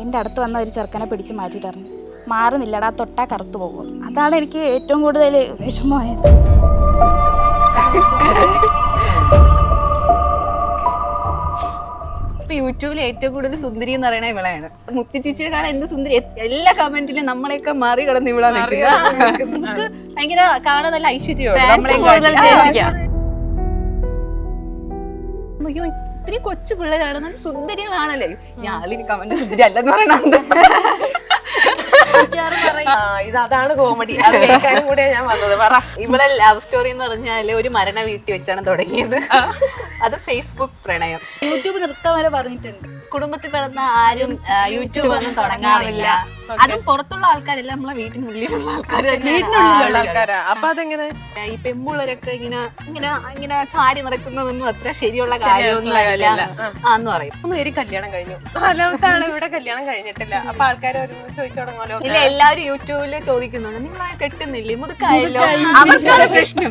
എന്റെ അടുത്ത് വന്ന ഒരു ചെറുക്കനെ പിടിച്ച് മാറ്റിയിട്ടു മാറുന്നില്ലടാ തൊട്ടാ കറുത്തു പോകും. അതാണ് എനിക്ക് ഏറ്റവും കൂടുതൽ വിഷമമായത്. ഇപ്പൊ യൂട്യൂബിൽ ഏറ്റവും കൂടുതൽ സുന്ദരി എന്ന് പറയുന്നത് ഇവളാണ്. മുത്തി ചേച്ചിയെ കാണാൻ എന്ത് സുന്ദരി? എല്ലാ കമന്റിലും നമ്മളെയൊക്കെ മാറി കിടന്ന് ഇവളാണ് നമുക്ക് ഭയങ്കര കാണാൻ നല്ല ഐശ്വര്യമാണ് നമ്മളെ കൂടുതൽ. അയ്യോ ഇത്തിരി കൊച്ചു പിള്ളേരാണ് നല്ല സുന്ദരികളാണല്ലേ ഞാളിനി കമന്റ് സുന്ദരി അല്ലെന്ന് പറയണത് ഇത് അതാണ് കോമഡി അത് കേൾക്കാനും കൂടെ ഞാൻ വന്നത്. പറ. ഇവിടെ ലവ് സ്റ്റോറി എന്ന് പറഞ്ഞാൽ ഒരു മരണ വീട്ടിൽ വെച്ചാണ് തുടങ്ങിയത്. അത് ഫേസ്ബുക്ക് പ്രണയം. യൂട്യൂബ് നൃത്തം വരെ പറഞ്ഞിട്ടുണ്ട്. കുടുംബത്തിൽ പിറന്ന ആരും യൂട്യൂബ് ഒന്നും തുടങ്ങാറില്ല. അതും പുറത്തുള്ള ആൾക്കാരല്ല നമ്മളെ വീട്ടിനുള്ളിലുള്ള ആൾക്കാർ വീട്ടിനുള്ളിലുള്ള ആൾക്കാരാ. അപ്പൊ അതെങ്ങനെ? ഈ പെമ്പുള്ളവരൊക്കെ ഇങ്ങനെ ഇങ്ങനെ ഇങ്ങനെ ചാടി നടക്കുന്നതൊന്നും അത്ര ശരിയുള്ള കാര്യമൊന്നും അല്ല. ആന്ന് പറയും. മൂന്ന് പേര് കല്യാണം കഴിഞ്ഞു. നാലാമത്താണ് ഇവിടെ കല്യാണം കഴിഞ്ഞിട്ടില്ല. അപ്പൊ ആൾക്കാർ ഒരു ചോദിച്ചു തുടങ്ങുമല്ലോ. ഇല്ല എല്ലാവരും യൂട്യൂബിൽ ചോദിക്കുന്നുണ്ട്. നിങ്ങളെ കെട്ടുന്നില്ലേ? മുതുക്കായല്ലോ. അവർക്കാണ് പ്രശ്നം.